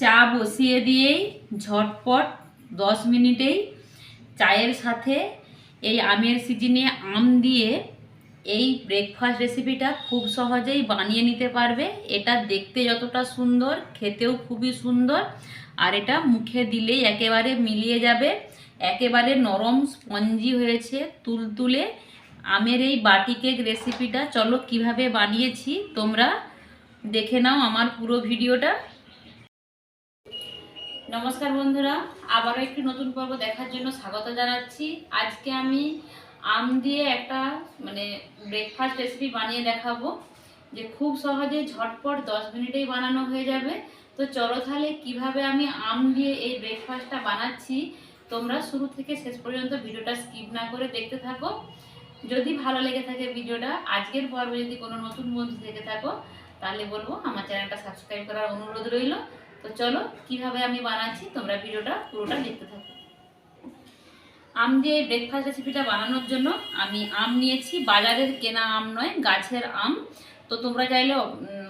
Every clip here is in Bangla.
চা বসিয়ে দিয়েই ঝটপট দশ মিনিটেই চায়ের সাথে এই আমের সিজনে আম দিয়ে এই ব্রেকফাস্ট রেসিপিটা খুব সহজেই বানিয়ে নিতে পারবে। এটা দেখতে যতটা সুন্দর, খেতেও খুবই সুন্দর, আর এটা মুখে দিলেই একেবারে মিলিয়ে যাবে। একেবারে নরম স্পঞ্জি হয়েছে তুলতুলে। আমের এই বাটি কেক রেসিপিটা চলো কীভাবে বানিয়েছি তোমরা দেখে নাও আমার পুরো ভিডিওটা। নমস্কার বন্ধুরা, আবারও একটি নতুন পর্ব দেখার জন্য স্বাগত জানাচ্ছি। আজকে আমি আম দিয়ে একটা মানে ব্রেকফাস্ট রেসিপি বানিয়ে দেখাবো, যে খুব সহজে ঝটপট দশ মিনিটেই বানানো হয়ে যাবে। তো চলো তাহলে কীভাবে আমি আম দিয়ে এই ব্রেকফাস্টটা বানাচ্ছি, তোমরা শুরু থেকে শেষ পর্যন্ত ভিডিওটা স্কিপ না করে দেখতে থাকো। যদি ভালো লেগে থাকে ভিডিওটা, আজকের পর্বে যদি কোনো নতুন বন্ধু থেকে থাকো, তাহলে বলব আমার চ্যানেলটা সাবস্ক্রাইব করার অনুরোধ রইল। তো চলো, কীভাবে আমি বানাচ্ছি, তোমরা ভিডিওটা পুরোটা দেখতে থাকো। আম দিয়ে ব্রেকফাস্ট রেসিপিটা বানানোর জন্য আমি আম নিয়েছি। বাজারের কেনা আম নয়, গাছের আম। তো তোমরা চাইলে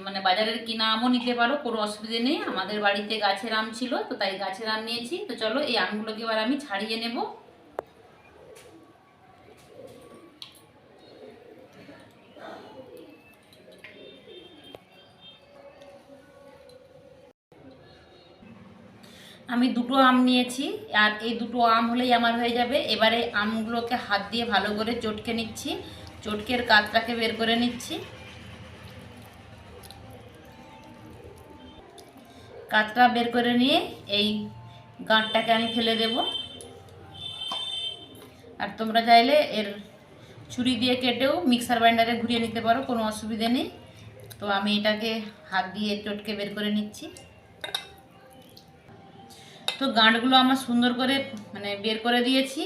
মানে বাজারের কিনা আমও নিতে পারো, কোনো অসুবিধে নেই। আমাদের বাড়িতে গাছের আম ছিল, তো তাই গাছের আম নিয়েছি। তো চলো, এই আমগুলোকে এবার আমি ছাড়িয়ে নেব। আমি দুটো আম নিয়েছি, আর এই দুটো আম হলেই আমার হয়ে যাবে। এবারে আমগুলোকে হাত দিয়ে ভালো করে চটকে নিচ্ছি। চটকের কাতটাকে বের করে নিচ্ছি। কাতটা বের করে নিয়ে এই গাঁটটাকে আমি ফেলে দেব। আর তোমরা চাইলে এর ছুরি দিয়ে কেটেও মিক্সার গ্রাইন্ডারে ঘুরিয়ে নিতে পারো, কোনো অসুবিধে নেই। তো আমি এটাকে হাত দিয়ে চটকে বের করে নিচ্ছি। তো গাঁটগুলো আমার সুন্দর করে মানে বের করে দিয়েছি।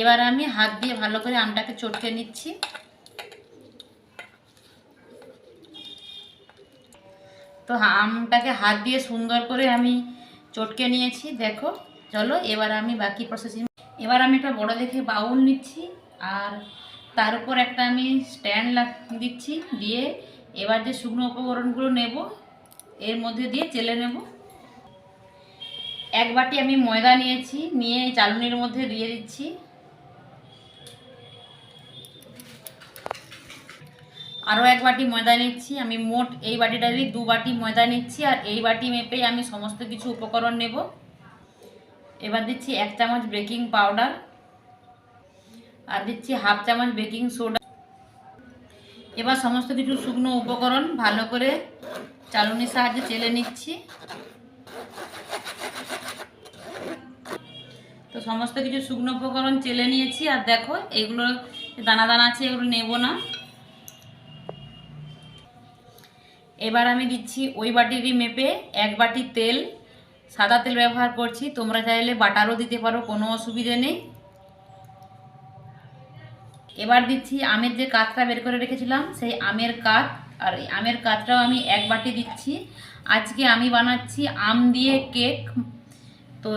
এবার আমি হাত দিয়ে ভালো করে আমটাকে চটকে নিচ্ছি। তো আমটাকে হাত দিয়ে সুন্দর করে আমি চটকে নিয়েছি, দেখো। চলো, এবার আমি বাকি প্রসেসিং এবার আমি একটা বড় দেখে বাউল নিচ্ছি, আর তার উপর একটা আমি স্ট্যান্ড দিচ্ছি, দিয়ে এবার যে শুকনো উপকরণগুলো নেব, এর মধ্যে দিয়ে চেলে নেব। এক বাটি আমি ময়দা নিয়েছি, নিয়ে চালনির মধ্যে দিয়ে দিচ্ছি। আরও এক বাটি ময়দা নিচ্ছি, আমি মোট এই বাটিটারই দু বাটি ময়দা নিচ্ছি, আর এই বাটি মেপেই আমি সমস্ত কিছু উপকরণ নেব। এবার দিচ্ছি এক চামচ বেকিং পাউডার, আর দিচ্ছি হাফ চামচ বেকিং সোডা। এবার সমস্ত কিছু শুকনো উপকরণ ভালো করে চালনির সাহায্যে চেলে নিচ্ছি। তো সমস্ত কিছু শুকনো উপকরণ চেলে নিয়েছি, আর দেখো, এগুলো দানা দানা আছে, এগুলো নেব না। এবার আমি দিচ্ছি ওই বাটিরই মেপে এক বাটি তেল, সাদা তেল ব্যবহার করছি, তোমরা চাইলে বাটারও দিতে পারো, কোনো অসুবিধে নেই। এবার দিচ্ছি আমের যে কাতটা বের করে রেখেছিলাম, সেই আমের কাত আর এই আমের কাতটাও আমি এক বাটি দিচ্ছি। আজকে আমি বানাচ্ছি আম দিয়ে কেক, তো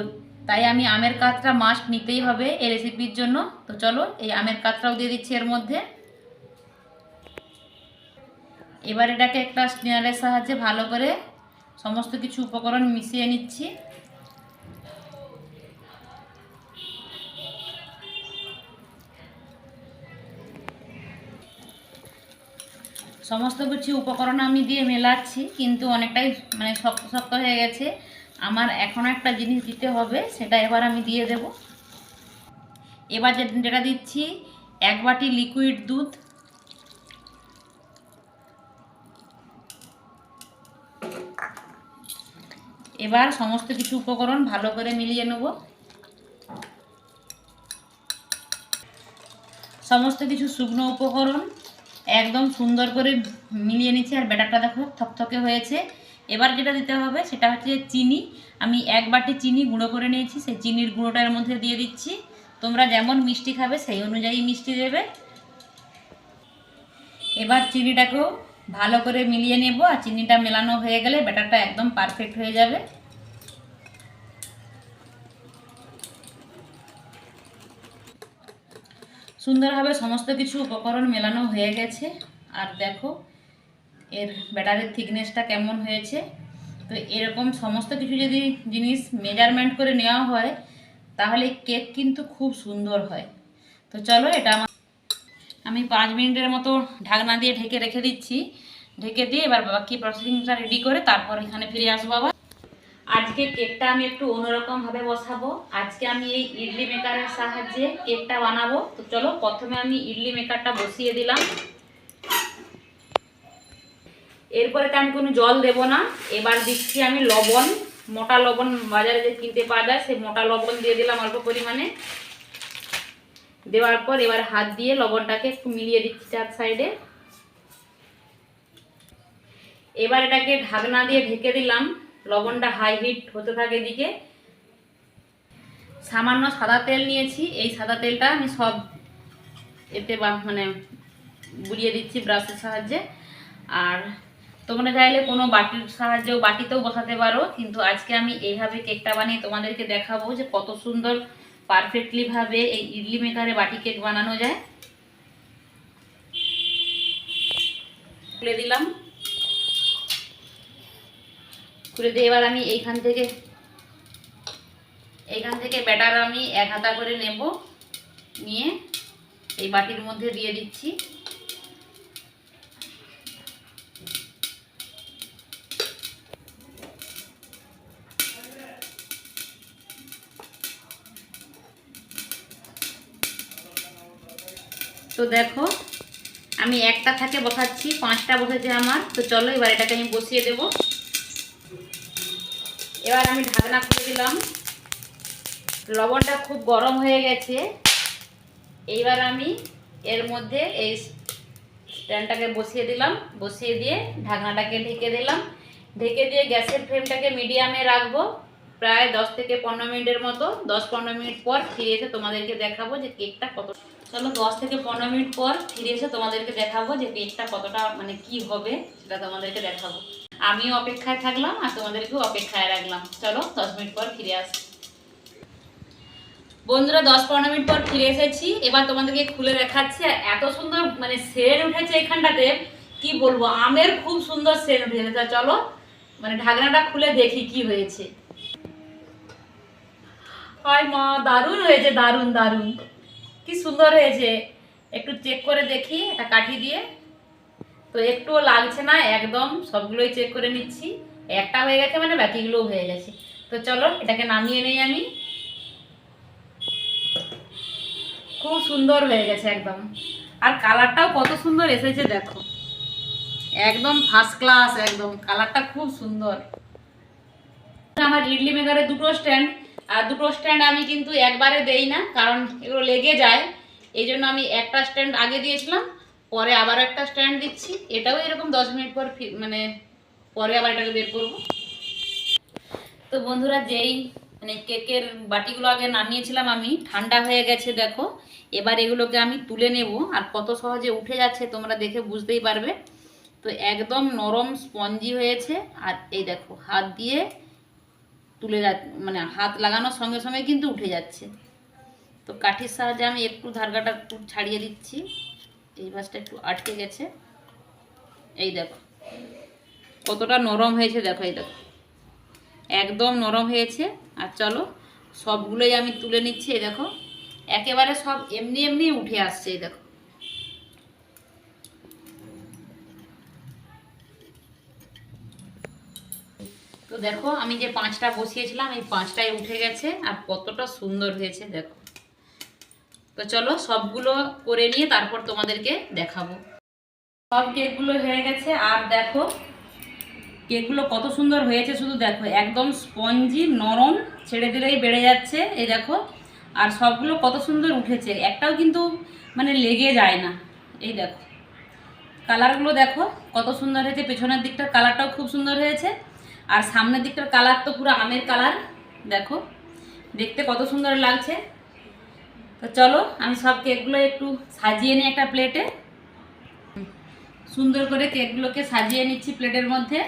তাই আমি আমের কাতটা মাস্ট নিতেই হবে এই রেসিপির জন্য। তো চলো, এই আমের কাতটাও দিয়ে দিচ্ছি এর মধ্যে। এবার এটাকে একটা স্নেয়ারের সাহায্যে ভালো করে সমস্ত কিছু উপকরণ মিশিয়ে নিচ্ছি। সমস্ত কিছু উপকরণ আমি দিয়ে মেলাচ্ছি, কিন্তু অনেকটাই মানে শক্ত শক্ত হয়ে গেছে। আমার এখন একটা জিনিস দিতে হবে, সেটা এবার আমি দিয়ে দেব। এবার যেটা দিচ্ছি, এক বাটি লিকুইড দুধ। এবার সমস্ত কিছু উপকরণ ভালো করে মিলিয়ে নেব। সমস্ত কিছু শুকনো উপকরণ একদম সুন্দর করে মিলিয়ে নিচ্ছি, আর ব্যাটারটা দেখো থকথকে হয়েছে। এবার যেটা দিতে হবে সেটা হচ্ছে চিনি। আমি এক বাটি চিনি গুঁড়ো করে নিয়েছি, সেই চিনির গুঁড়োটার মধ্যে দিয়ে দিচ্ছি। তোমরা যেমন মিষ্টি খাবে সেই অনুযায়ী মিষ্টি দেবে। এবার চিনিটাকেও ভালো করে মিলিয়ে নেব আর চিনিটা মেলানো হয়ে গেলে ব্যাটারটা একদম পারফেক্ট হয়ে যাবে। সুন্দরভাবে সমস্ত কিছু উপকরণ মেলানো হয়ে গেছে। আর দেখো এর ব্যাটারের থিকনেসটা কেমন হয়েছে? তো এরকম সমস্ত কিছু যদি জিনিস মেজারমেন্ট করে নেওয়া হয়, তাহলে কেক কিন্তু খুব সুন্দর হয়। তো চলো এটা আমার আমি পাঁচ মিনিটের মতো ঢাকনা দিয়ে ঢেকে রেখে দিচ্ছি। ঢেকে দিয়ে এবার বাকি প্রসেসিংটা রেডি করে তারপর এখানে ফিরে আসব আবার। আজকে কেকটা আমি একটু অন্যরকম ভাবে বসাবো। আজকে আমি এই ইডলি মেকারের সাহায্যে কেকটা বানাবো। তো চলো প্রথমে আমি ইডলি মেকারটা বসিয়ে দিলাম। এরপরে আমি কোনো জল দেব না। এবার দিচ্ছি আমি লবণ, মোটা লবণ বাজারে যে কিনতে পাওয়া যায়, সেই মোটা লবণ দিয়ে দিলাম অল্প পরিমাণে। দেওয়ার পর এবার হাত দিয়ে লবণটাকে একটু মিলিয়ে দিচ্ছি চার সাইডে। এবার এটাকে ঢাকনা দিয়ে ঢেকে দিলাম। লবণটা হাই হিট হতে থাকে এদিকে। সামান্য সাদা তেল নিয়েছি। এই সাদা তেলটা আমি সব এতে মানে বুলিয়ে দিচ্ছি ব্রাশের সাহায্যে। আর তোমরা চাইলে কোনো বাটির সাহায্যেও বাটিতেও বসাতে পারো, কিন্তু আজকে আমি এইভাবে কেকটা বানিয়ে তোমাদেরকে দেখাবো যে কত সুন্দর পারফেক্টলি ভাবে এই ইডলি মেকারে বাটি কেক বানানো যায়। খুলে দিলাম। খুলে দিয়ে এবার আমি এইখান থেকে এইখান থেকে ব্যাটার আমি এক হাতা করে নেব, নিয়ে এই বাটির মধ্যে দিয়ে দিচ্ছি। তো দেখো, আমি একটা থাকে বসাচ্ছি, পাঁচটা বসেছে আমার। তো চলো, এবার এটাকে আমি বসিয়ে দেব। এবার আমি ঢাকনা খুলে দিলাম। লবণটা খুব গরম হয়ে গেছে। এইবার আমি এর মধ্যে এই স্ট্যান্ডটাকে বসিয়ে দিলাম। বসিয়ে দিয়ে ঢাকনাটাকে ঢেকে দিলাম। ঢেকে দিয়ে গ্যাসের ফ্লেমটাকে মিডিয়ামে রাখব। প্রায় দশ থেকে পনেরো মিনিটের মতো, দশ পনেরো মিনিট পর ফিরে এসে তোমাদেরকে দেখাবো যে কেকটা কত চলো দশ থেকে পনেরো মিনিট পর ফিরে এসে তোমাদেরকে দেখাবো যে কেকটা কতটা মানে কি হবে সেটা তোমাদেরকে দেখাবো। আমিও অপেক্ষায় থাকলাম আর তোমাদেরকেও অপেক্ষায় রাখলাম। চলো দশ মিনিট পর ফিরে আসি। বন্ধুরা, দশ পনেরো মিনিট পর ফিরে এসেছি। এবার তোমাদেরকে খুলে দেখাচ্ছি আর এত সুন্দর মানে সেন উঠেছে এখানটাতে। কি বলব? আমের খুব সুন্দর সেন উঠেছে। চলো মানে ঢাকনাটা খুলে দেখি কি হয়েছে। হায়, মা, দারুণ হয়েছে, দারুণ দারুণ। কি সুন্দর হয়েছে। একটু চেক করে দেখি এটা কাঠি দিয়ে। তো একটুও লাগছে না, একদম সবগুলোই চেক করে নিচ্ছি। একটা হয়ে গেছে মানে বাকিগুলোও হয়ে গেছে। তো চলো, এটাকে নামিয়ে নেই আমি। খুব সুন্দর হয়ে গেছে একদম। আর কালারটাও কত সুন্দর এসেছে, দেখো। একদম ফার্স্ট ক্লাস একদম। কালারটা খুব সুন্দর। আমার ইডলি মেকারে দুটো স্ট্যান্ড আর দুটো স্ট্যান্ড আমি কিন্তু একবারে দেই না, কারণ এগুলো লেগে যায়। এই জন্য আমি একটা স্ট্যান্ড আগে দিয়েছিলাম, পরে আবার একটা স্ট্যান্ড দিচ্ছি। এটাও এরকম দশ মিনিট পর মানে পরে আবার এটাকে বের করব। তো বন্ধুরা, যেই মানে কেকের বাটিগুলো আগে নামিয়েছিলাম আমি, ঠান্ডা হয়ে গেছে দেখো। এবার এগুলোকে আমি তুলে নেব, আর কত সহজে উঠে যাচ্ছে তোমরা দেখে বুঝতেই পারবে। তো একদম নরম স্পঞ্জি হয়েছে, আর এই দেখো, হাত দিয়ে তুলে যা মানে হাত লাগানোর সঙ্গে সঙ্গে কিন্তু উঠে যাচ্ছে। তো কাঠির সাহায্যে আমি একটু ধারগাটা একটু ছাড়িয়ে দিচ্ছি। এই বাসটা একটু আটকে গেছে। এই দেখো। কতটা নরম হয়েছে, দেখো এই দেখো। একদম নরম হয়েছে। আর চলো, সবগুলোই আমি তুলে নিচ্ছি, এই দেখো। একেবারে সব এমনি এমনি উঠে আসছে, এই দেখো। দেখো, আমি যে পাঁচটা বসিয়েছিলাম, এই পাঁচটাই উঠে গেছে আর কতটা সুন্দর হয়েছে, দেখো। তো চলো, সবগুলো করে নিয়ে তারপর তোমাদেরকে দেখাবো। সব কেকগুলো হয়ে গেছে, আর দেখো, কেকগুলো কত সুন্দর হয়েছে, শুধু দেখো, একদম স্পঞ্জি, নরম, ছেড়ে দিলেই বেড়ে যাচ্ছে, এই দেখো। আর সবগুলো কত সুন্দর উঠেছে, একটাও কিন্তু মানে লেগে যায় না, এই দেখো। কালারগুলো দেখো, কত সুন্দর হয়েছে, পেছনের দিকটার কালারটাও খুব সুন্দর হয়েছে। আর সামনের দিকটার কালার তো পুরো আমের কালার দেখো। দেখতে কত সুন্দর লাগছে। তো চলো, আমি সব কেকগুলো একটু সাজিয়ে নিই একটা প্লেটে সুন্দর করে কেকগুলোকে সাজিয়ে নিচ্ছি প্লেটের মধ্যে।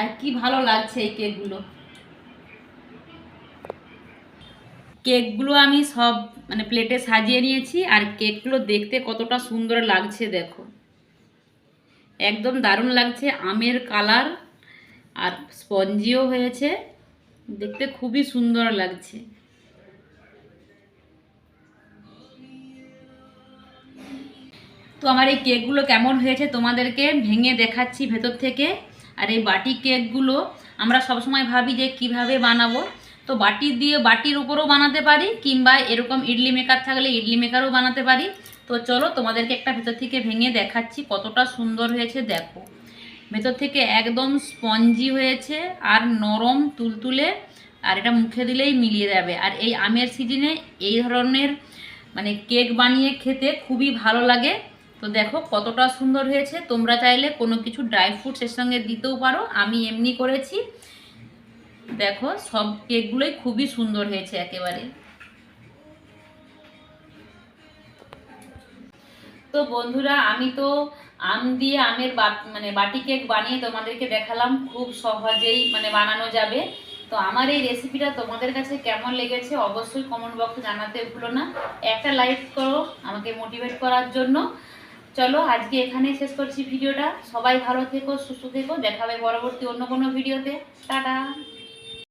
আর কি ভালো লাগছে এই কেকগুলো। কেকগুলো আমি সব মানে প্লেটে সাজিয়ে নিয়েছি, আর কেকগুলো দেখতে কতটা সুন্দর লাগছে, দেখো। একদম দারুণ লাগছে আমের কালার আর স্পঞ্জিও হয়েছে। দেখতে খুবই সুন্দর লাগছে। তো আমার এই কেকগুলো কেমন হয়েছে তোমাদেরকে ভেঙে দেখাচ্ছি ভেতর থেকে। আর এই বাটি কেকগুলো আমরা সবসময় ভাবি যে কীভাবে বানাবো। তো বাটি দিয়ে বাটির উপরও বানাতে পারি কিংবা এরকম ইডলি মেকার থাকলে ইডলি মেকারও বানাতে পারি। তো চলো তোমাদেরকে একটা ভেতর থেকে ভেঙে দেখাচ্ছি কতটা সুন্দর হয়েছে, দেখো। ভেতর থেকে একদম স্পঞ্জি হয়েছে আর নরম তুলতুলে, আর এটা মুখে দিলেই মিলিয়ে যাবে। আর এই আমের সিজনে এই ধরনের মানে কেক বানিয়ে খেতে খুবই ভালো লাগে। তো দেখো কতটা সুন্দর হয়েছে। তোমরা চাইলে কোনো কিছু ড্রাই ফ্রুটস এর সঙ্গে দিতেও পারো। আমি এমনি করেছি। দেখো সব কেকগুলোই খুবই সুন্দর হয়েছে একেবারে। তো বন্ধুরা, আমি তো আম দিয়ে আমের মানে বাটি কেক বানিয়ে তোমাদেরকে দেখালাম, খুব সহজেই মানে বানানো যাবে। তো আমার এই রেসিপিটা তোমাদের কাছে কেমন লেগেছে অবশ্যই কমেন্ট বক্সে জানাতে ভুলো না। একটা লাইক করো, আমাকে মোটিভেট করার জন্য। চলো, আজকে এখানে শেষ করছি ভিডিওটা। সবাই ভালো থেকো, সুস্থ থেকো। দেখাবে পরবর্তী অন্য কোনো ভিডিওতে টাটা!